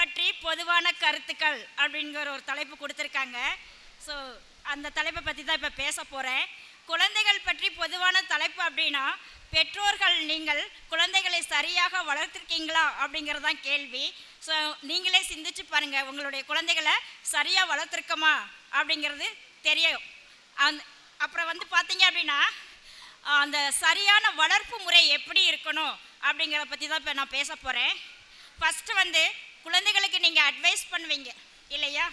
பற்றி பொதுவான கருத்துக்கள் அப்படிங்கிற ஒரு தலைப்பு கொடுத்துருக்காங்க. ஸோ அந்த தலைப்பை பற்றி தான் இப்போ பேச போகிறேன் குழந்தைகள் பற்றி பொதுவான தலைப்பு அப்படின்னா பெற்றோர்கள் நீங்கள் குழந்தைகளை சரியாக வளர்த்துருக்கீங்களா அப்படிங்கிறது தான் கேள்வி. ஸோ நீங்களே சிந்திச்சு பாருங்கள் உங்களுடைய குழந்தைகளை சரியாக வளர்த்துருக்கோமா அப்படிங்கிறது தெரியும். அந் அப்புறம் வந்து பார்த்தீங்க அப்படின்னா அந்த சரியான வளர்ப்பு முறை எப்படி இருக்கணும் அப்படிங்கிறத பற்றி தான் இப்போ நான் பேச போகிறேன் ஃபஸ்ட்டு வந்து குழந்தைகளுக்கு நீங்கள் அட்வைஸ் பண்ணுவீங்க. இல்லையா?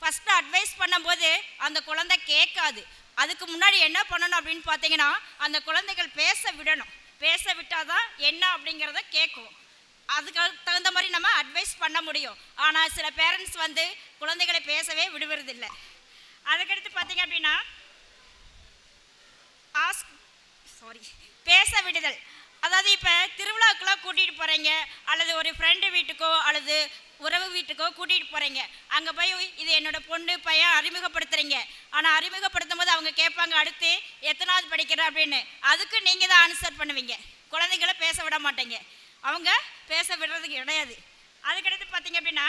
ஃபஸ்ட்டு அட்வைஸ் பண்ணும்போது அந்த குழந்தை கேட்காது. அதுக்கு முன்னாடி என்ன பண்ணணும் அப்படின்னு பார்த்தீங்கன்னா அந்த குழந்தைகள் பேச விடணும். பேச விட்டால் தான் என்ன அப்படிங்கிறத கேட்கும். அதுக்கு தகுந்த மாதிரி நம்ம அட்வைஸ் பண்ண முடியும். ஆனால் சில பேரண்ட்ஸ் வந்து குழந்தைகளை பேசவே விடுவதில்லை. அதுக்கடுத்து பார்த்தீங்க அப்படின்னா ஆஸ்க் சாரி பேச விடுதல். அதாவது இப்போ திருவிழாக்கெல்லாம் கூட்டிகிட்டு போகிறீங்க அல்லது ஒரு ஃப்ரெண்டு வீட்டுக்கோ அல்லது உறவு வீட்டுக்கோ கூட்டிகிட்டு போகிறீங்க அங்கே போய் இது என்னோட பொண்ணு பையன் அறிமுகப்படுத்துகிறீங்க ஆனால் அறிமுகப்படுத்தும் போது அவங்க கேட்பாங்க அடுத்து எத்தனாவது படிக்கிற அப்படின்னு. அதுக்கு நீங்கள் தான் ஆன்சர் பண்ணுவீங்க. குழந்தைங்கள பேச விட மாட்டேங்க. அவங்க பேச விடுறதுக்கு கிடையாது. அதுக்கடுத்து பார்த்தீங்க அப்படின்னா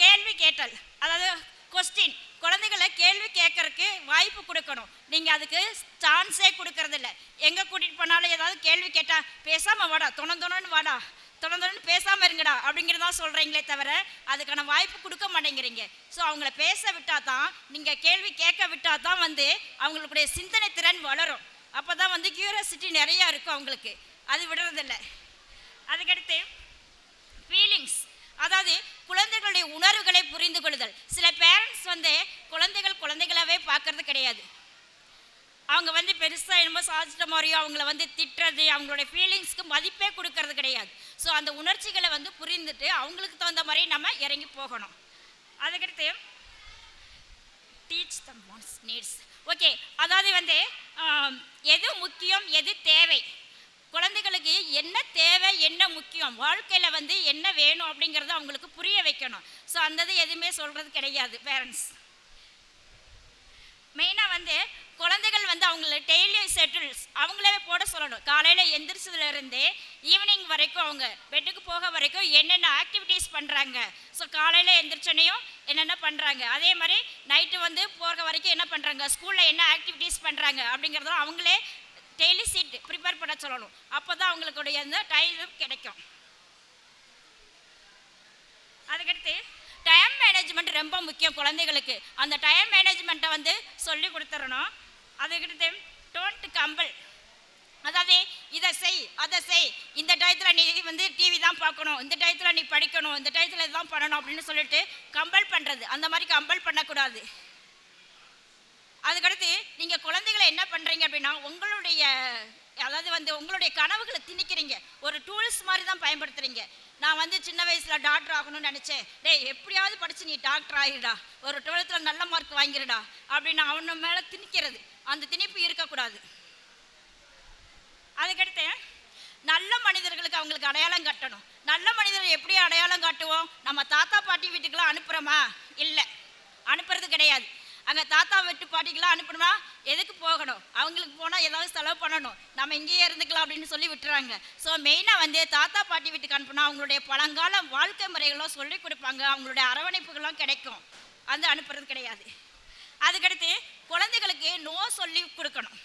கேள்வி கேட்டல். அதாவது கொஸ்டின் குழந்தைகளை கேள்வி கேட்கறதுக்கு வாய்ப்பு கொடுக்கணும். நீங்கள் அதுக்கு சான்ஸே கொடுக்கறதில்ல. எங்கே கூட்டிகிட்டு போனாலும் ஏதாவது கேள்வி கேட்டால் பேசாமல் வாடா துணந்துணன்னு வாடா தொண பேசாமல் இருங்கடா அப்படிங்கிறதா சொல்கிறீங்களே தவிர அதுக்கான வாய்ப்பு கொடுக்க மாட்டேங்கிறீங்க. ஸோ அவங்கள பேச விட்டால் தான் நீங்கள் கேள்வி கேட்க விட்டால் தான் வந்து அவங்களுடைய சிந்தனை திறன் வளரும். அப்போ தான் வந்து கியூரியாசிட்டி நிறையா இருக்கும் அவங்களுக்கு. அது விடுறதில்ல. அதுக்கடுத்து ஃபீலிங்ஸ் அதாவது குழந்தைகளுடைய உணர்வுகளை புரிந்து கொள்ளுதல் சில பேரண்ட்ஸ் வந்து குழந்தைகள் குழந்தைகளாகவே பார்க்கறது கிடையாது. அவங்க வந்து பெருசாக என்னமோ சாதிச்சிட்ட மாதிரியோ அவங்கள வந்து திட்டுறது அவங்களுடைய ஃபீலிங்ஸ்க்கு மதிப்பே கொடுக்கறது கிடையாது. ஸோ அந்த உணர்ச்சிகளை வந்து புரிந்துட்டு அவங்களுக்கு தகுந்த மாதிரி நம்ம இறங்கி போகணும். அதுக்கடுத்து teach the moms needs okay அதாவது வந்து எது முக்கியம் எது தேவை? குழந்தைகளுக்கு என்ன தேவை என்ன முக்கியம் வாழ்க்கையில் வந்து என்ன வேணும் அப்படிங்கிறத அவங்களுக்கு புரிய வைக்கணும். ஸோ அந்த இது எதுவுமே சொல்கிறது கிடையாது பேரண்ட்ஸ் மெயினாக வந்து குழந்தைகள் வந்து அவங்கள டெய்லி செட்டில்ஸ் அவங்களே போட சொல்லணும். காலையில் எந்திரிச்சதுலேருந்தே ஈவினிங் வரைக்கும் அவங்க பெட்டுக்கு போக வரைக்கும் என்னென்ன ஆக்டிவிட்டீஸ் பண்ணுறாங்க ஸோ காலையில் எந்திரிச்சோனையும் என்னென்ன பண்ணுறாங்க அதே மாதிரி நைட்டு வந்து போகிற வரைக்கும் என்ன பண்ணுறாங்க ஸ்கூலில் என்ன ஆக்டிவிட்டீஸ் பண்ணுறாங்க அப்படிங்கிறதும் அவங்களே டெய்லி சீட் ப்ரிப்பேர் பண்ண சொல்லணும். அப்போ தான் அவங்களுக்குடைய அந்த டைம் கிடைக்கும். அதுக்கடுத்து டைம் மேனேஜ்மெண்ட் ரொம்ப முக்கியம் குழந்தைகளுக்கு. அந்த டைம் மேனேஜ்மெண்ட்டை வந்து சொல்லி கொடுத்துடணும் அதுக்கடுத்து டோன்ட் கம்பல் அதாவது இதை செய் அதை செய். இந்த டயத்தில் நீ வந்து டிவி தான் பார்க்கணும். இந்த டயத்தில் நீ படிக்கணும். இந்த டயத்தில் இதுதான் பண்ணணும் அப்படின்னு சொல்லிட்டு கம்பல் பண்ணுறது அந்த மாதிரி கம்பல் பண்ணக்கூடாது. அதுக்கடுத்து நீங்கள் குழந்தைகளை என்ன பண்ணுறீங்க அப்படின்னா உங்களுடைய அதாவது வந்து உங்களுடைய கனவுகளை திணிக்கிறீங்க. ஒரு டூல்ஸ் மாதிரி தான் பயன்படுத்துறீங்க. நான் வந்து சின்ன வயசில் டாக்டர் ஆகணும்னு நினச்சேன். டேய் எப்படியாவது படித்து நீ டாக்டர் ஆகிடுடா. ஒரு டுவெல்த்தில் நல்ல மார்க் வாங்கிடுடா. அப்படின்னு அவன மேலே திணிக்கிறது. அந்த திணிப்பு இருக்கக்கூடாது. அதுக்கடுத்து நல்ல மனிதர்களுக்கு அவங்களுக்கு அடையாளம் கட்டணும். நல்ல மனிதர்கள் எப்படி அடையாளம் காட்டுவோம்? நம்ம தாத்தா பாட்டி வீட்டுக்கெல்லாம் அனுப்புகிறோமா இல்லை. அனுப்புறது கிடையாது. அங்கே தாத்தா விட்டு பாட்டிக்கெல்லாம் அனுப்பணுமா? எதுக்கு போகணும்? அவங்களுக்கு போனால் ஏதாவது செலவு பண்ணணும். நம்ம இங்கேயே இருந்துக்கலாம் அப்படின்னு சொல்லி விட்டுறாங்க. ஸோ மெயினாக வந்து தாத்தா பாட்டி வீட்டுக்கு அனுப்புனா அவங்களுடைய பழங்கால வாழ்க்கை முறைகளும் சொல்லி கொடுப்பாங்க. அவங்களுடைய அரவணைப்புகளும் கிடைக்கும். அது அனுப்புறது கிடையாது. அதுக்கடுத்து குழந்தைகளுக்கு நோ சொல்லி கொடுக்கணும்.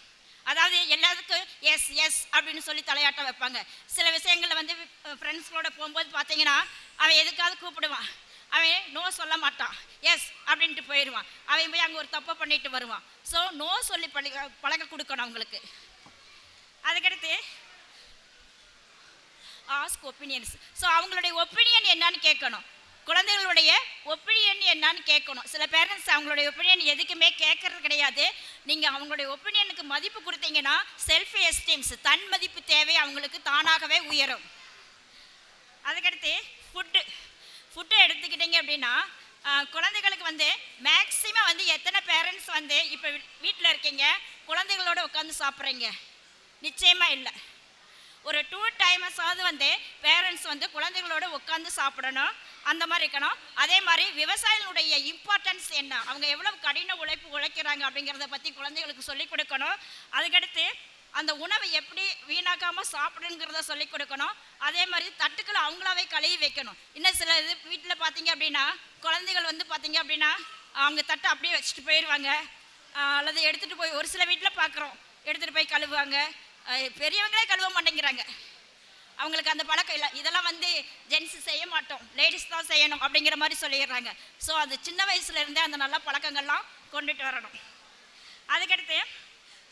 அதாவது எல்லாத்துக்கும் எஸ் எஸ் அப்படின்னு சொல்லி தலையாட்ட வைப்பாங்க. சில விஷயங்களில் வந்து ஃப்ரெண்ட்ஸ்களோட போகும்போது பார்த்தீங்கன்னா அவன் எதுக்காவது கூப்பிடுவான். அவன் நோ சொல்ல மாட்டான். எஸ் அப்படின்ட்டு போயிடுவான். அவன் போய் அங்கே ஒரு தப்பை பண்ணிட்டு வருவான். ஸோ நோ சொல்லி பழக பழக கொடுக்கணும் அவங்களுக்கு. அதுக்கடுத்து ஆஸ்க் ஒப்பீனியன்ஸ் ஸோ அவங்களுடைய ஒப்பீனியன் என்னன்னு கேட்கணும். குழந்தைகளுடைய ஒப்பீனியன் என்னன்னு கேட்கணும். சில பேரண்ட்ஸ் அவங்களுடைய ஒப்பீனியன் எதுக்குமே கேட்கறது கிடையாது. நீங்கள் அவங்களுடைய ஒப்பீனியனுக்கு மதிப்பு கொடுத்தீங்கன்னா செல்ஃப் எஸ்டீம்ஸ் தன் மதிப்பு தேவை அவங்களுக்கு தானாகவே உயரும். அதுக்கடுத்து ஃபுட்டு ஃபுட்டை எடுத்துக்கிட்டீங்க அப்படின்னா குழந்தைகளுக்கு வந்து மேக்ஸிமம் வந்து எத்தனை பேரண்ட்ஸ் வந்து இப்போ வீட்டில் இருக்கீங்க? குழந்தைகளோட உட்காந்து சாப்பிட்றீங்க. நிச்சயமாக இல்லை. ஒரு டூ டைமஸாவது வந்து பேரண்ட்ஸ் வந்து குழந்தைகளோட உட்காந்து சாப்பிடணும். அந்த மாதிரி இருக்கணும். அதே மாதிரி விவசாயிகளுடைய இம்பார்ட்டன்ஸ் என்ன? அவங்க எவ்வளோ கடின உழைப்பு உழைக்கிறாங்க அப்படிங்கிறத பற்றி குழந்தைகளுக்கு சொல்லிக் கொடுக்கணும். அதுக்கடுத்து அந்த உணவை எப்படி வீணாக்காமல் சாப்பிடுங்கிறத சொல்லி கொடுக்கணும். அதே மாதிரி தட்டுக்களை அவங்களாவே கழுவி வைக்கணும். இன்னும் சில இது வீட்டில் பார்த்தீங்க அப்படின்னா குழந்தைகள் வந்து பார்த்தீங்க அப்படின்னா அவங்க தட்டை அப்படியே வச்சுட்டு போயிடுவாங்க அல்லது எடுத்துகிட்டு போய் ஒரு சில வீட்டில் பார்க்குறோம் எடுத்துகிட்டு போய் கழுவுவாங்க. பெரியவங்களே கழுவ மாட்டேங்கிறாங்க. அவங்களுக்கு அந்த பழக்கம் இல்லை. இதெல்லாம் வந்து ஜென்ஸ் செய்ய மாட்டோம். லேடிஸ் தான் செய்யணும் அப்படிங்கிற மாதிரி சொல்லிடுறாங்க. ஸோ அது சின்ன வயசுலேருந்தே அந்த நல்ல பழக்கங்கள்லாம் கொண்டுட்டு வரணும். அதுக்கடுத்து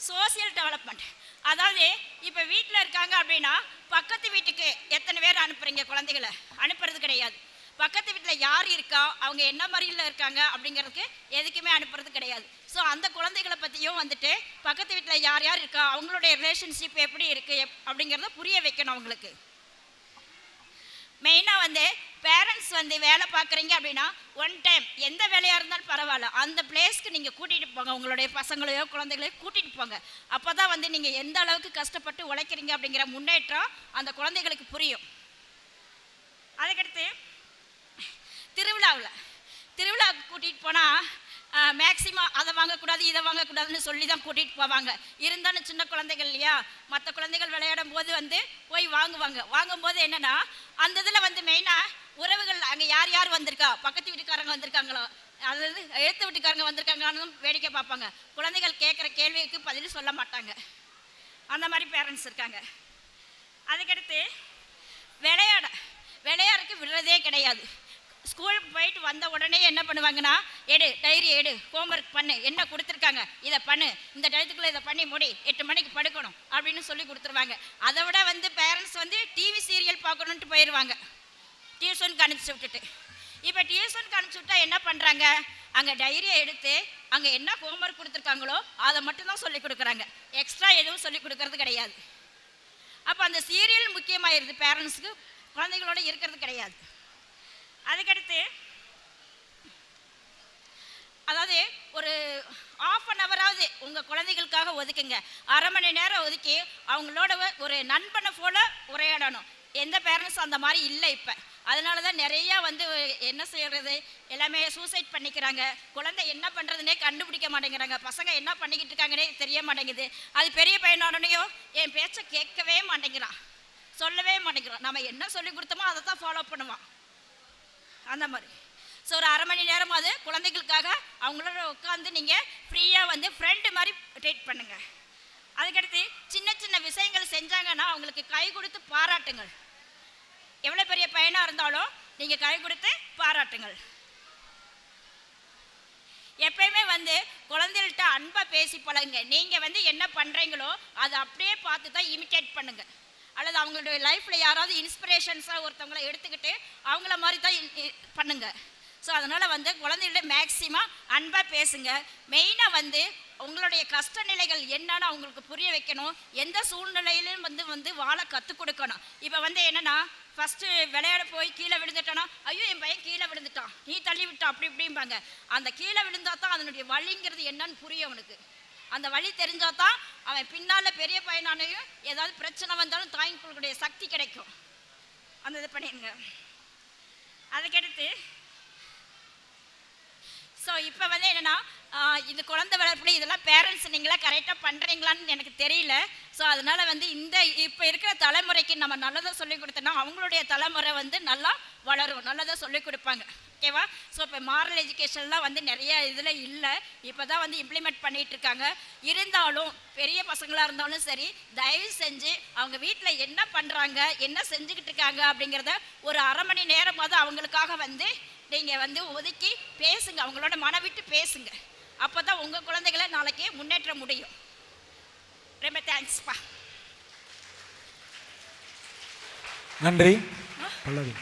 சோசியல் டெவலப்மெண்ட் அதாவது இப்போ வீட்டில் இருக்காங்க அப்படின்னா பக்கத்து வீட்டுக்கு எத்தனை பேர் அனுப்புகிறீங்க குழந்தைகளை? அனுப்புறது கிடையாது. பக்கத்து வீட்டில் யார் இருக்கா? அவங்க என்ன மாதிரியில் இருக்காங்க அப்படிங்கிறதுக்கு எதுக்குமே அனுப்புறது கிடையாது. ஸோ அந்த குழந்தைகளை பற்றியும் வந்துட்டு பக்கத்து வீட்டில் யார் யார் இருக்கா? அவங்களுடைய ரிலேஷன்ஷிப் எப்படி இருக்குது அப்படிங்கிறத புரிய வைக்கணும் அவங்களுக்கு. மெயினாக வந்து பேரண்ட்ஸ் வந்து வேலை பார்க்குறீங்க அப்படின்னா ஒன் டைம் எந்த வேலையாக இருந்தாலும் பரவாயில்ல. அந்த பிளேஸ்க்கு நீங்கள் கூட்டிகிட்டு போங்க. உங்களுடைய பசங்களையோ குழந்தைகளையோ கூட்டிகிட்டு போங்க. அப்போ தான் வந்து நீங்கள் எந்த அளவுக்கு கஷ்டப்பட்டு உழைக்கிறீங்க அப்படிங்கிற முன்னேற்றம் அந்த குழந்தைகளுக்கு புரியும். அதுக்கடுத்து திருவிழாவில் திருவிழாவுக்கு கூட்டிகிட்டு போனால் மேக்சிமம் அதை வாங்கக்கூடாது இதை வாங்கக்கூடாதுன்னு சொல்லி தான் கூட்டிகிட்டு போவாங்க. இருந்தாலும் சின்ன குழந்தைகள் இல்லையா? மற்ற குழந்தைகள் விளையாடும் போது வந்து போய் வாங்குவாங்க. வாங்கும்போது என்னென்னா அந்த இதில் வந்து மெயினாக உறவுகள் அங்கே யார் யார் வந்திருக்கா? பக்கத்து வீட்டுக்காரங்க வந்திருக்காங்களோ? அதாவது எழுத்து வீட்டுக்காரங்க வந்திருக்காங்கன்னு வேடிக்கை பார்ப்பாங்க. குழந்தைகள் கேட்குற கேள்விக்கு பதில் சொல்ல மாட்டாங்க. அந்த மாதிரி பேரண்ட்ஸ் இருக்காங்க. அதுக்கடுத்து விளையாட விளையாடுறதுக்கு விடுறதே கிடையாது. ஸ்கூலுக்கு போயிட்டு வந்த உடனே என்ன பண்ணுவாங்கன்னா எடு டைரி எடு ஹோம்ஒர்க் பண்ணு என்ன கொடுத்துருக்காங்க இதை பண்ணு இந்த டயத்துக்குள்ளே இதை பண்ணி முடி எட்டு மணிக்கு படுக்கணும் அப்படின்னு சொல்லி கொடுத்துருவாங்க. அதை விட வந்து பேரண்ட்ஸ் வந்து டிவி சீரியல் பார்க்கணுன்ட்டு போயிடுவாங்க டியூஷனுக்கு அனுப்பிச்சி விட்டுட்டு. இப்போ டியூஷனுக்கு அனுப்பிச்சி விட்டா என்ன பண்ணுறாங்க அங்கே டைரியை எடுத்து அங்கே என்ன ஹோம்ஒர்க் கொடுத்துருக்காங்களோ அதை மட்டும்தான் சொல்லி கொடுக்குறாங்க. எக்ஸ்ட்ரா எதுவும் சொல்லி கொடுக்கறது கிடையாது. அப்போ அந்த சீரியல் முக்கியமாயிருது பேரண்ட்ஸுக்கு குழந்தைகளோட இருக்கிறது கிடையாது. அதுக்கடுத்து அதாவது ஒரு ஆஃப் அன் ஹவராவது உங்கள் குழந்தைகளுக்காக ஒதுக்குங்க. அரை மணி நேரம் ஒதுக்கி அவங்களோட ஒரு நண்பனை போல உரையாடணும். எந்த பேரண்ட்ஸும் அந்த மாதிரி இல்லை இப்போ. அதனால தான் நிறையா வந்து என்ன செய்கிறது எல்லாமே சூசைட் பண்ணிக்கிறாங்க. குழந்தை என்ன பண்ணுறதுனே கண்டுபிடிக்க மாட்டேங்கிறாங்க. பசங்க என்ன பண்ணிக்கிட்டு இருக்காங்கன்னே தெரிய மாட்டேங்குது. அது பெரிய பையனோடனையோ என் பேச்சை கேட்கவே மாட்டேங்கிறான். சொல்லவே மாட்டேங்கிறான். நம்ம என்ன சொல்லி கொடுத்தோமோ அதை தான் ஃபாலோ பண்ணுவான். அந்த மாதிரி. ஸோ ஒரு அரை மணி நேரமாவது குழந்தைகளுக்காக அவங்களோட உட்காந்து நீங்கள் ஃப்ரீயாக வந்து ஃப்ரெண்டு மாதிரி ட்ரீட் பண்ணுங்கள் அதுக்கடுத்து சின்ன சின்ன விஷயங்கள் செஞ்சாங்கன்னா அவங்களுக்கு கை கொடுத்து பாராட்டுங்கள். எவ்வளோ பெரிய பையனாக இருந்தாலும் நீங்கள் கை கொடுத்து பாராட்டுங்கள். எப்பயுமே வந்து குழந்தைகள்கிட்ட அன்பாக பேசி பழகுங்க. நீங்கள் வந்து என்ன பண்ணுறீங்களோ அதை அப்படியே பார்த்து தான் இமிட்டேட் பண்ணுங்கள் அல்லது அவங்களுடைய லைஃப்பில் யாராவது இன்ஸ்பிரேஷன்ஸாக ஒருத்தவங்களை எடுத்துக்கிட்டு அவங்கள மாதிரி தான் பண்ணுங்கள் பண்ணுங்க. ஸோ அதனால் வந்து குழந்தைகள்ட்ட மேக்ஸிமம் அன்பாக பேசுங்க. மெயினாக வந்து உங்களுடைய கஷ்ட நிலைகள் என்னன்னு அவங்களுக்கு புரிய வைக்கணும். எந்த சூழ்நிலையிலும் வந்து வந்து வாழ கற்றுக் கொடுக்கணும். இப்போ வந்து என்னன்னா ஃபஸ்ட்டு விளையாட போய் கீழே விழுந்துட்டோன்னா ஐயோ என் பையன் கீழே விழுந்துட்டான். நீ தள்ளி விட்டான் அப்படி இப்படிம்பாங்க. அந்த கீழே விழுந்தா தான் அதனுடைய வலிங்கிறது என்னன்னு புரியும் அவனுக்கு. அந்த வழி தெரிஞ்சா தான் அவன் பின்னால் பெரிய பையனானையும் ஏதாவது பிரச்சனை வந்தாலும் தாய்க்குள்ளுடைய சக்தி கிடைக்கும். அந்த இது பண்ணிடுங்க. அதுக்கடுத்து ஸோ இப்போ வந்து என்னென்னா இது குழந்தை வளர்ப்பு இதெல்லாம் பேரண்ட்ஸ் நீங்களாம் கரெக்டாக பண்ணுறீங்களான்னு எனக்கு தெரியல. ஸோ அதனால் வந்து இந்த இப்போ இருக்கிற தலைமுறைக்கு நம்ம நல்லதாக சொல்லி கொடுத்தோன்னா அவங்களுடைய தலைமுறை வந்து நல்லா வளரும் நல்லதாக சொல்லி கொடுப்பாங்க. ஓகேவா ஸோ இப்போ மாரல் எஜுகேஷன்லாம் வந்து நிறைய இதில் இல்லை. இப்போ தான் வந்து இம்ப்ளிமெண்ட் பண்ணிட்டு இருக்காங்க. இருந்தாலும் பெரிய பசங்களாக இருந்தாலும் சரி தயவு செஞ்சு அவங்க வீட்டில் என்ன பண்ணுறாங்க என்ன செஞ்சுக்கிட்டு இருக்காங்க அப்படிங்கிறத ஒரு அரை மணி நேரமாவது அவங்களுக்காக வந்து நீங்கள் வந்து ஒதுக்கி பேசுங்க. அவங்களோட மன விட்டு பேசுங்க. அப்போ தான் உங்கள் குழந்தைகளை நாளைக்கு முன்னேற்ற முடியும். ரொம்ப தேங்க்ஸ்ப்பா நன்றி பல்லவி